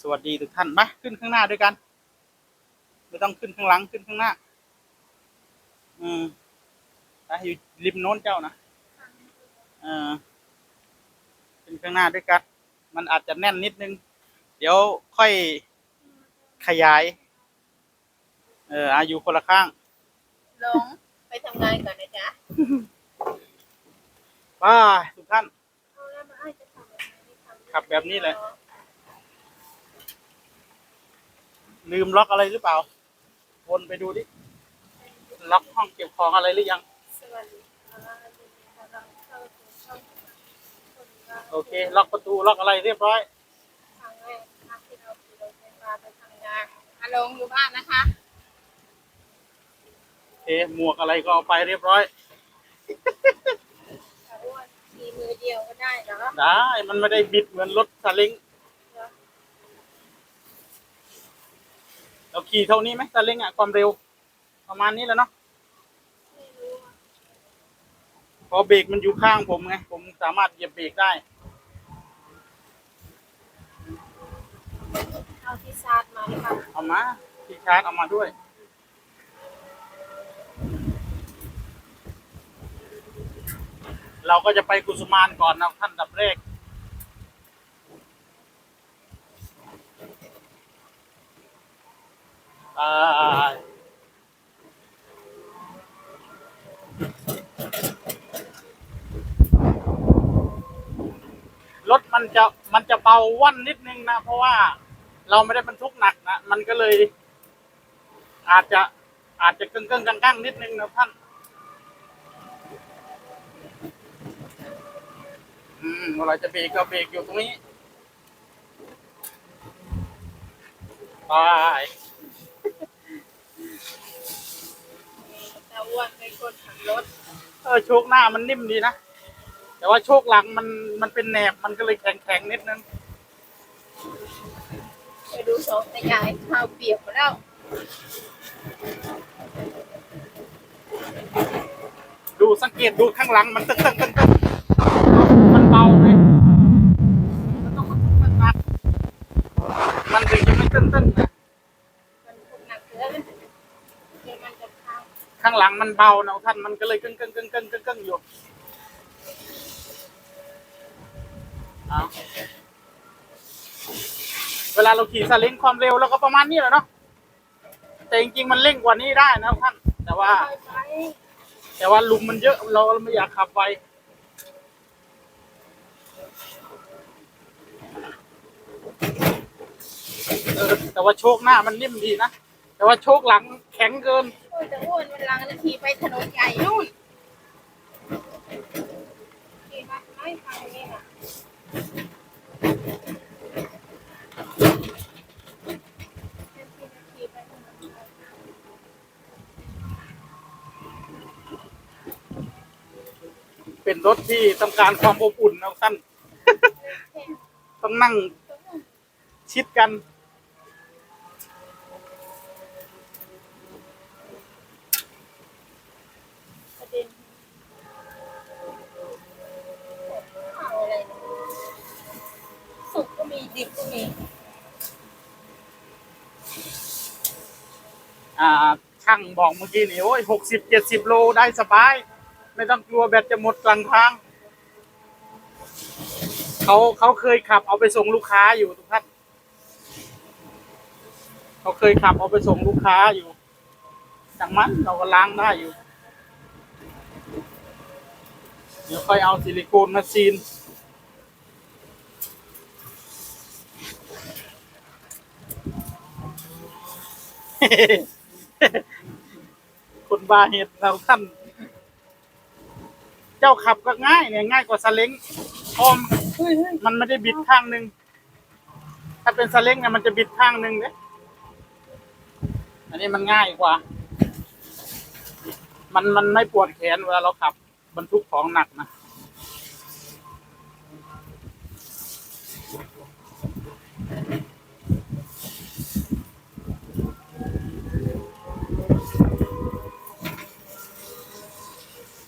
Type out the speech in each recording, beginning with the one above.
สวัสดีทุกท่านมาขึ้นข้างหน้าด้วยกัน ไม่ต้องขึ้นข้างหลังขึ้นข้างหน้า อืมไปอยู่ริมโน้นเจ้านะเออขึ้นข้างหน้าด้วยกัน มันอาจจะแน่นนิดนึง เดี๋ยวค่อยขยาย เอออายุคนละข้าง ลงไปทำงานก่อนนะจ๊ะไป้าทุกท่านเอาแล้วมาอ้ายจะทำแบบนี้ทำขับแบบนี้เลย ลืมล็อกอะไรหรือเปล่า วนไปดูดิ ล็อกห้องเก็บของอะไรหรือยังสวัสดีค่ะยินดีต้อนรับเข้าสู่ช่องคนรักโอเค ล็อกประตู ล็อกอะไรเรียบร้อย ครั้งแรกนะคะที่เราขี่รถไฟฟ้าไปทำงานอาลงอยู่บ้านนะคะ โอเค หมวกอะไรก็เอาไปเรียบร้อย แต่ว่าขี่มือเดียวก็ได้เหรอ ได้ มันไม่ได้บิดเหมือนรถซาเล้ง เราขี่เท่านี้ไหมซาเล้งอะความเร็ว ประมาณนี้แหล้วเนาะไม่รู้อะพอเบรกมันอยู่ข้างผมไง ผมสามารถเหยียบเบรกได้ เอาที่ซาดมาหรือเปล่าเอามาที่ชาร์จเอามาด้วย เราก็จะไปกุสุมานก่อนนะท่านดับแรก อ่ารถมันจะมันจะเบาว่อนนิดนึงนะ เพราะว่าเราไม่ได้บรรทุกหนักนะ มันก็เลย อาจจะอาจจะเกึ่งกึ่งกังๆนิดนึงนะท่านอืมเวลาจะเบรกก็เบรกอยู่ตรงนี้ ไป คนขับรถเออโชคหน้ามันนิ่มดีนะ แต่ว่าโชคหลังมันมันเป็นแหนบมันก็เลยแข็งแข็งๆนิดนึงไปดูสองตายายข้าวเปียกหมดแล้วดูสังเกตดูข้างหลังมันตึ้งตึ้งตึ้งตึ้งมันเบาเลยมันต้องมันมันหนักมันถึงจะไม่ตึ้งตึ้งนะ มันพกหนักเกินเดี๋ยวมันจะพัง ข้างหลังมันเบานะท่านมันก็เลยกึ่งกึ่งกึ่งกึ่งกึ่งกึ่งอยู่เอาเวลาเราขี่ซาเล้งความเร็วเราก็ประมาณนี้แหละเนาะแต่จริงๆมันเร่งกว่านี้ได้นะท่าน แต่ว่า แต่ว่าลุมมันเยอะเราไม่อยากขับไวแต่ว่าโชคหน้ามันนิ่มดีนะ แต่ว่าโชคหลังแข็งเกิน อ้ยแต่อ้วนวันลังนาทีไปถนนใหญ่นู่นขี่มาไม่ฟังนี่น่ะเป็นรถที่ต้องการความอบอุ่นนะท่านต้องนั่งชิดกัน ประเด็นข้าวอะไรเนี่ยสุกก็มี ดิบก็มีอ่าช่างบอกเมื่อกี้นี่โอ้ยหกสิบเจ็ดสิบโลได้สบาย ไม่ต้องกลัวแบตจะหมดกลางทางเขาเขาเคยขับเอาไปส่งลูกค้าอยู่ทุกท่านเขาเคยขับเอาไปส่งลูกค้าอยู่จังมันเราก็ล้างได้อยู่ เดี๋ยวค่อยเอาซิลิโคนมาซีน คนบาเหตุเราท่าน เจ้าขับก็ง่ายเนี่ยง่ายกว่าซาเล้งพราะมันไม่ได้บิดข้างหนึ่ง ถ้าเป็นซาเล้งเนี่ยมันจะบิดข้างหนึ่งเนี่ยอันนี้มันง่ายกว่า มันมันไม่ปวดแขนเวลาเราขับบรรทุกของหนักนะ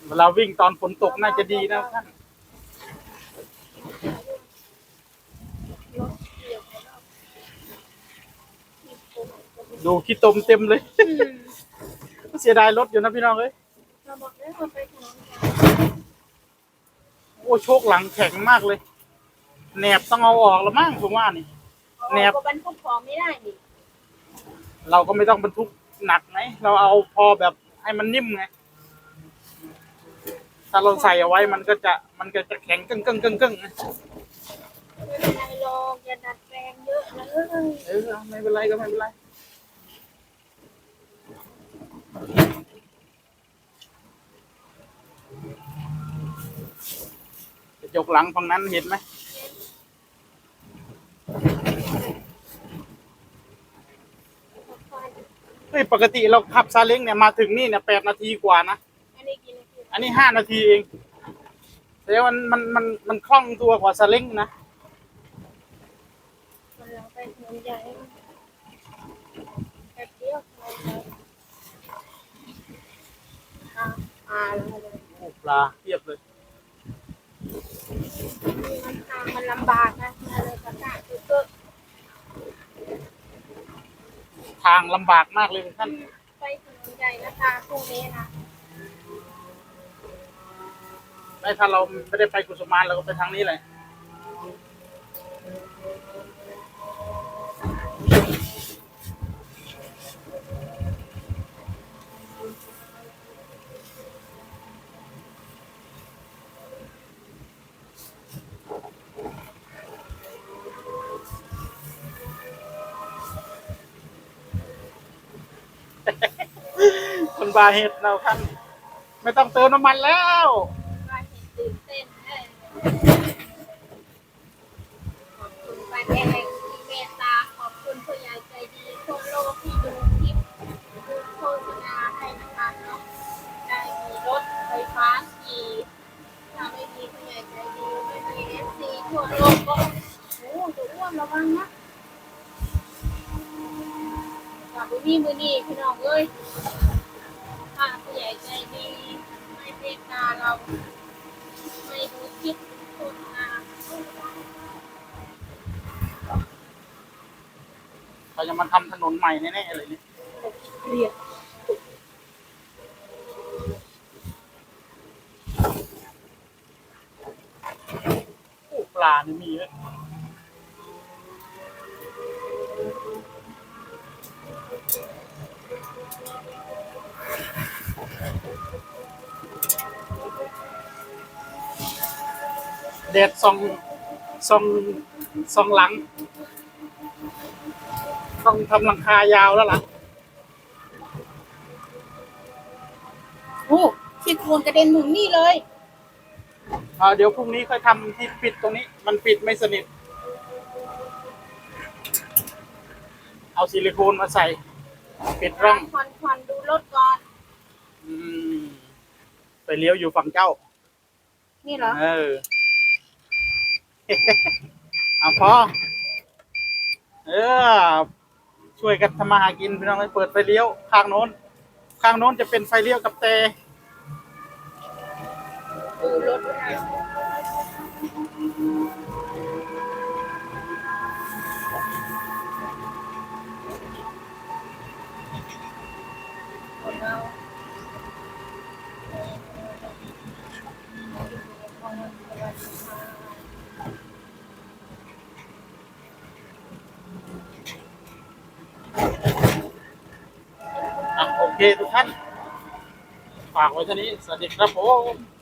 เวลาวิ่งตอนฝนตกน่าจะดีนะท่านรถเกี่ยวกับเราดูขี้ตมเต็มเลยอืมเสียดายรถอยู่นะพี่น้องเอ้ยเราบอกแล้วว่าไปถนนกันโอ้โชคหลังแข็งมากเลยแหนบต้องเอาออกแล้วมั้งผมว่านี่แนบก็บรรทุกของไม่ได้นี่เราก็ไม่ต้องบรรทุกหนักไงเราเอาพอแบบให้มันนิ่มไง ถ้าเราใส่เอาไว้มันก็จะมันก็จะแข็งกึ่งกึ่งกึ่งกึ่งนะไม่เป็นไรหรอกอย่าดัดแปลงเยอะเลยเออไม่เป็นไรก็ไม่เป็นไรกระจกหลังฝั่งนั้นเห็นไหมเฮ้ยปกติเราขับซาเล้งเนี่ยมาถึงนี่เนี่ยแปดนาทีกว่านะอันนี้กิ นอะไรอันนี้ห้านาทีเองแต่ว่ามันมันมันมันคล่องตัวกว่าซาเล้งนะมันเราไปถนนใหญ่แป๊บเดียวไปเลยอ่าอ่าแล้วเลยโอ้ปลาเทียบเลย มันทางมันลำบากนะมาเลยประกาศคือก็ทางลำบากมากเลยท่านไปถนนใหญ่นะคะพรุ่งนี้นะ ไม่ถ้าเราไม่ได้ไปกุสุมานเราก็ไปทางนี้เลยคนบาเห็ดเราท่านไม่ต้องเติมน้ำมันแล้ว ตื่นเต้นเลยขอบคุณป้าแดงที่เมตตาขอบคุณผู้ใหญ่ใจดีทั่วโลกที่ดูคลิปดูโฆษณาให้นะคะเนาะได้มีรถไฟฟ้าขี่ถ้าไม่มีผู้ใหญ่ใจดีไม่มีเอฟซีทั่วโลกก็โอ้จะอ้วนระวังนะกลับไปนี่มือนี่พี่น้องเอ้ยถ้าผู้ใหญ่ใจดีไม่เมตตาเรา ไม่ดูคลิปโฆษณาเขาจะมาทำถนนใหม่แน่ๆเลยเนี่ยเรียกโอ้ปลานี่มีเลย เด็ดซองซองซองหลัง ต้องทำหลังคายาวแล้วล่ะโอ้ขี้โคลนกระเด็นถึงนี่เลยอ่าเดี๋ยวพรุ่งนี้ค่อยทำที่ปิดตรงนี้ มันปิดไม่สนิท เอาซิลิโคนมาใส่ ปิดร่องควันควันดูรถก่อน อืม ไปเลี้ยวอยู่ฝั่งเจ้า นี่เหรอ เออ เอาพอ เออ ช่วยกันทำมาหากินพี่น้องไปเปิดไฟเลี้ยวข้างโน้น ข้างโน้นจะเป็นไฟเลี้ยวกับแต่ดูรถนะคนเรา อะโอ เคทุกท่าน ฝากไว้เท่านี้ สวัสดีครับผม